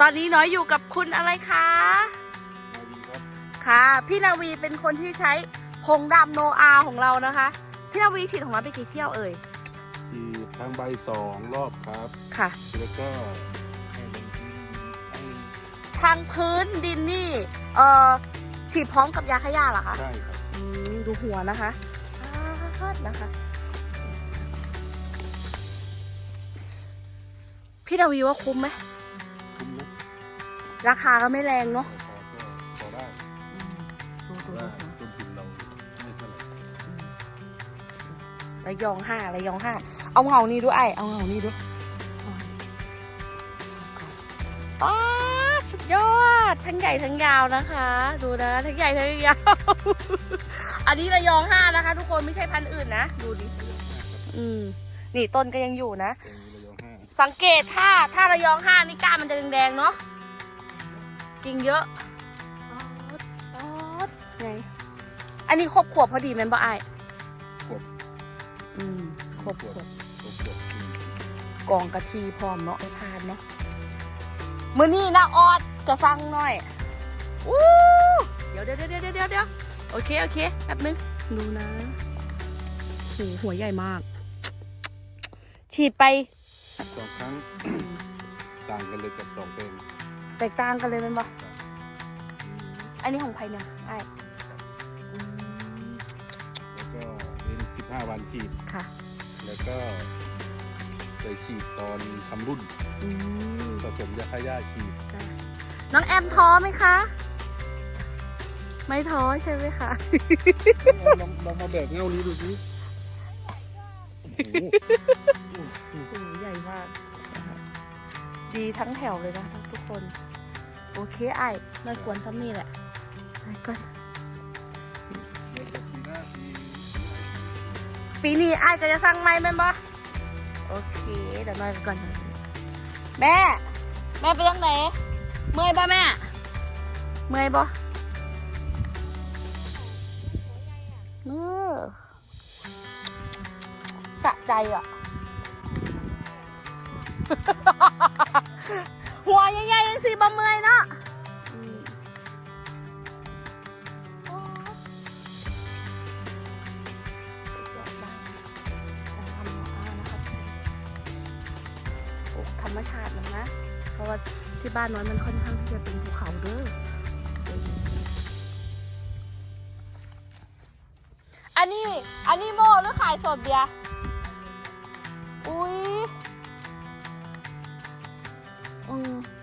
ตอนนี้น้อยอยู่กับคุณอะไรคะมาวีครับค่ะ พี่นาวีเป็นคนที่ใช้ผงดำโนอาของเรานะคะ พี่นาวีฉีดของเราไปกี่เที่ยวเอ่ยฉีดทางใบสองรอบครับค่ะ แล้วก็ให้ลงที่ให้ทางพื้นดินนี่เอ่อฉีดพร้อมกับยาขยะเหรอคะใช่ครับอืมดูหัวนะคะฟาดนะคะ พี่นาวีว่าคุ้มไหมคุ้มนะ ราคาก็ไม่แรงเนาะพอได้พดูระว่าดูต้นทุนเราไม่เท่าไหร่ระยองห้าระยองห้า เอาเงานี่ดูไอเอาเงานี่ดูอ๋อสุดยอด ทั้งใหญ่ทั้งยาวนะคะ ดูนะ ทั้งใหญ่ทั้งยาว อันนี้ระยองห้านะคะ ทุกคนไม่ใช่พันธุ์อื่นนะ ดูดิ อืม นี่ต้นก็ยังอยู่นะ สังเกตถ้าถ้าระยองห้านี่ก้านมันจะแดงๆเนาะ กิ่งเยอะป๊อดป๊อดไงอันนี้ครบขวบพอดีแมันบ่ไอายขวบ อืมครบขวบขวบขวบอืมกองกะทิพร้อมเนาะไอทานเนาะมือนี่นะออดจะสั่งหน่อยอู้เดี๋ยวเดี๋ยวเดี๋ยวเดี๋ยวเดี๋ยวเดี๋ยวโอเคโอเคแป๊บนึงดูนะโหหัวใหญ่มาก ฉีดไปสองครั้ง ต่างกันเลยกับสองเป็น แตกต่างกันเลยแมันบ่อันนี้ของใครเนี่ยไอายอืมแล้วก็เป็นสิบห้าวันฉีด ค่ะแล้วก็เคยฉีดตอนทำรุ่นอืมผสมยาฆ่าหญ้าฉีดน้องแอมท้อไหมคะ ไม่ท้อใช่ไหมคะ ลองลองมาแบกเงานี้ดูสิโอ้โห โอ้โหใหญ่มากนะคะดีทั้งแถวเลยนะคะทุก คน โอเคไอ้ไม่ควรซ้ำนี่แหละไปก่อนปีหน้าปีปีนี้ไอ้ก็จะสั่งไม้แม่นบ่โอเคเดี๋ยวมาก่อน แม่ แม่ไปยังไหนเมื่อยบ่แม่ เมื่อยบ่เออสะใจอะ หัวใหญ่ๆยังสิบ่เมื่อยเนาะอืมโอ้สุดยอดมากของทำหมออานะครับปลูกธรรมชาติมันนะ เพราะว่าที่บ้านน้อยมันค่อนข้างที่จะเป็นภูเขาเด้ออันนี้ อันนี้โมหรือขายสดเบียร์อุ้ย 嗯。